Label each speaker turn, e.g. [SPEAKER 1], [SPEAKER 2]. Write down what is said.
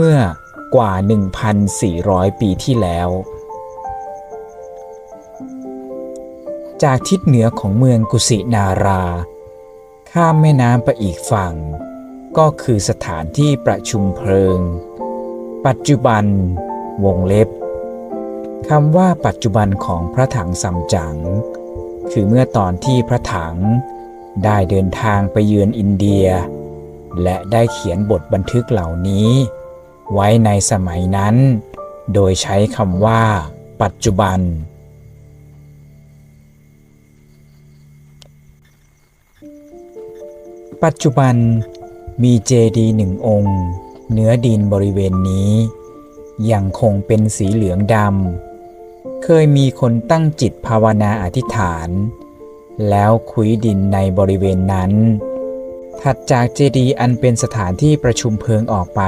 [SPEAKER 1] เมื่อกว่า 1,400 ปีที่แล้ว จากทิศเหนือของเมืองกุสินารา ข้ามแม่น้ำไปอีกฝั่ง ก็คือสถานที่ประชุมเพลิง ปัจจุบัน วงเล็บคำว่าปัจจุบันของพระถังซัมจั๋งคือเมื่อตอนที่พระถังได้เดินทางไปเยือนอินเดีย และได้เขียนบทบันทึกเหล่านี้ ไว้ในสมัยนั้น โดยใช้คำว่า ปัจจุบัน ปัจจุบันมีเจดีหนึ่งองค์ เนื้อดินบริเวณนี้ยังคงเป็นสีเหลืองดำ เคยมีคนตั้งจิตภาวนาอธิษฐาน แล้วคุยดินในบริเวณนั้น ถัดจากเจดีย์อันเป็นสถานที่ประชุมเพลิงออกไป